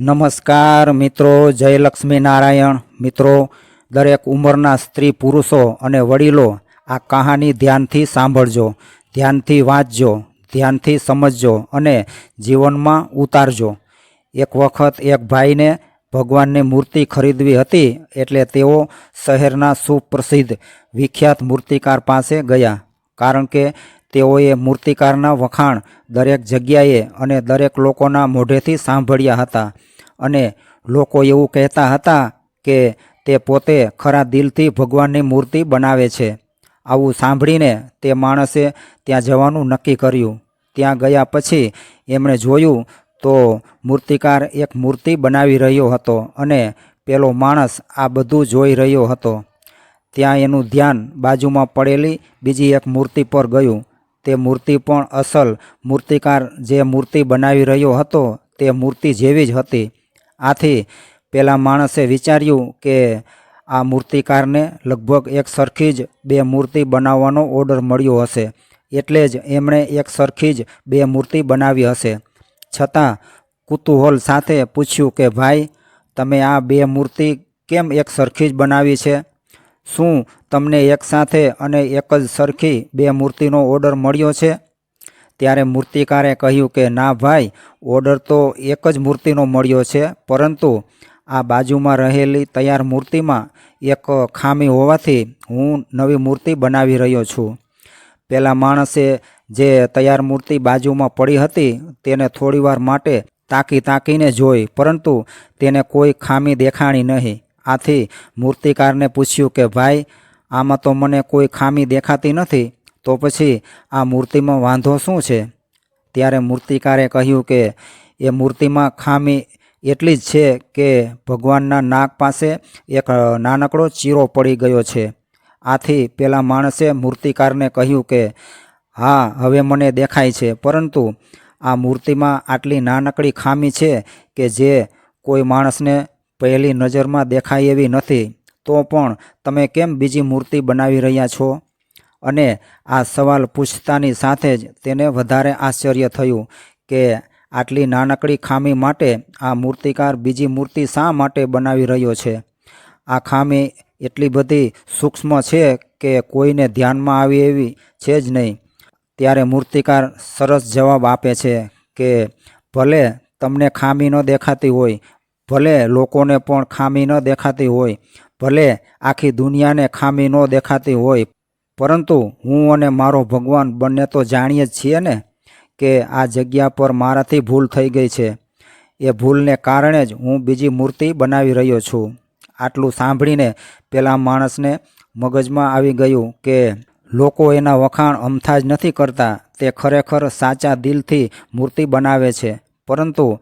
નમસ્કાર મિત્રો, જય લક્ષ્મી નારાયણ મિત્રો, દરેક ઉંમરના સ્ત્રી પુરુષો અને વડીલો, આ કહાની ધ્યાનથી સાંભળજો, ધ્યાનથી વાંચજો, ધ્યાનથી સમજજો અને જીવનમાં ઉતારજો. એક વખત એક ભાઈને ભગવાનની મૂર્તિ ખરીદવી હતી એટલે તેઓ શહેરના સુપ્રસિદ્ધ વિખ્યાત મૂર્તિકાર પાસે ગયા. કારણ કે તેઓએ મૂર્તિકારના વખાણ દરેક જગ્યાએ અને દરેક લોકોના મોઢેથી સાંભળ્યા હતા. અને લોકો એવું કહેતા હતા કે તે પોતે ખરા દિલથી ભગવાનની મૂર્તિ બનાવે છે. આવું સાંભળીને તે માણસે ત્યાં જવાનું નક્કી કર્યું. ત્યાં ગયા પછી એમણે જોયું તો મૂર્તિકાર એક મૂર્તિ બનાવી રહ્યો હતો અને પેલો માણસ આ બધું જોઈ રહ્યો હતો. ત્યાં એનું ધ્યાન બાજુમાં પડેલી બીજી એક મૂર્તિ પર ગયું. તે મૂર્તિ પણ અસલ મૂર્તિકાર જે મૂર્તિ બનાવી રહ્યો હતો તે મૂર્તિ જેવી જ હતી. આથી પેલા માણસે વિચાર્યું કે આ મૂર્તિકારને લગભગ એક સરખી જ બે મૂર્તિ બનાવવાનો ઓર્ડર મળ્યો હશે. એટલે જ એમણે એક સરખી જ બે મૂર્તિ બનાવી હશે. છતાં કુતૂહલ સાથે પૂછ્યું કે, ભાઈ, તમે આ બે મૂર્તિ કેમ એક સરખી જ બનાવી છે? શું તમને એકસાથે અને એક જ સરખી બે મૂર્તિનો ઓર્ડર મળ્યો છે? ત્યારે મૂર્તિકારે કહ્યું કે, ના ભાઈ, ઓર્ડર તો એક જ મૂર્તિનો મળ્યો છે, પરંતુ આ બાજુમાં રહેલી તૈયાર મૂર્તિમાં એક ખામી હોવાથી હું નવી મૂર્તિ બનાવી રહ્યો છું. પેલા માણસે જે તૈયાર મૂર્તિ બાજુમાં પડી હતી, તેને થોડીવાર માટે તાકી તાકીને જોઈ, પરંતુ તેને કોઈ ખામી દેખાણી નહીં. આથી મૂર્તિકારને પૂછ્યું કે, ભાઈ, આમાં તો મને કોઈ ખામી દેખાતી નથી. તો પછી આ મૂર્તિમાં વાંધો શું છે? ત્યારે મૂર્તિકારે કહ્યું કે, એ મૂર્તિમાં ખામી એટલી જ છે કે ભગવાનના નાક પાસે એક નાનકડો ચીરો પડી ગયો છે. આથી પેલા માણસે મૂર્તિકારને કહ્યું કે, હા, હવે મને દેખાય છે. પરંતુ આ મૂર્તિમાં આટલી નાનકડી ખામી છે કે જે કોઈ માણસને પહેલી નજરમાં દેખાય એવી નથી. તો પણ તમે કેમ બીજી મૂર્તિ બનાવી રહ્યા છો? અને આ સવાલ પૂછતાની સાથે જ તેને વધારે આશ્ચર્ય થયું કે આટલી નાનકડી ખામી માટે આ મૂર્તિકાર બીજી મૂર્તિ શા માટે બનાવી રહ્યો છે? આ ખામી એટલી બધી સૂક્ષ્મ છે કે કોઈને ધ્યાનમાં આવી એવી છે જ નહીં. ત્યારે મૂર્તિકાર સરસ જવાબ આપે છે કે ભલે તમને ખામી ન દેખાતી હોય, ભલે લોકોને પણ ખામી ન દેખાતી હોય, ભલે આખી દુનિયાને ખામી ન દેખાતી હોય પરંતુ હું અને મારો ભગવાન બંને તો જાણીએ જ છીએ ને કે આ જગ્યા પર મારાથી ભૂલ થઈ ગઈ છે. એ ભૂલને કારણે જ હું બીજી મૂર્તિ બનાવી રહ્યો છું. આટલું સાંભળીને પેલા માણસને મગજમાં આવી ગયું કે લોકો એના વખાણ અમથા જ નથી કરતા, તે ખરેખર સાચા દિલથી મૂર્તિ બનાવે છે. પરંતુ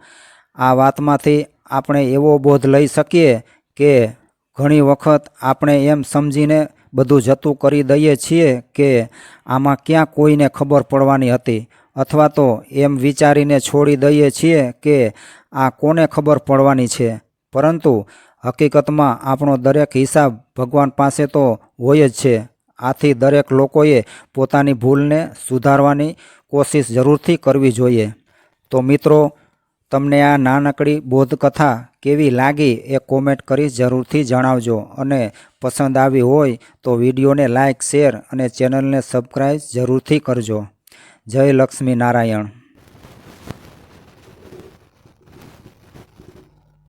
આ વાતમાંથી આપણે એવો બોધ લઈ શકીએ કે ઘણી વખત આપણે એમ સમજીને બધું જતું કરી દઈએ છીએ કે આમાં ક્યાં કોઈને ખબર પડવાની હતી. અથવા તો એમ વિચારીને છોડી દઈએ છીએ કે આ કોને ખબર પડવાની છે. પરંતુ હકીકતમાં આપણો દરેક હિસાબ ભગવાન પાસે તો હોય જ છે. આથી દરેક લોકોએ પોતાની ભૂલને સુધારવાની કોશિશ જરૂરથી કરવી જોઈએ. તો મિત્રો તમને આ નાનકડી બોધકથા કેવી લાગી એ કોમેન્ટ કરી જરૂરથી જણાવજો. અને પસંદ આવી હોય તો વિડીયોને લાઇક શેર અને ચેનલને સબસ્ક્રાઈબ જરૂરથી કરજો. જય લક્ષ્મી નારાયણ.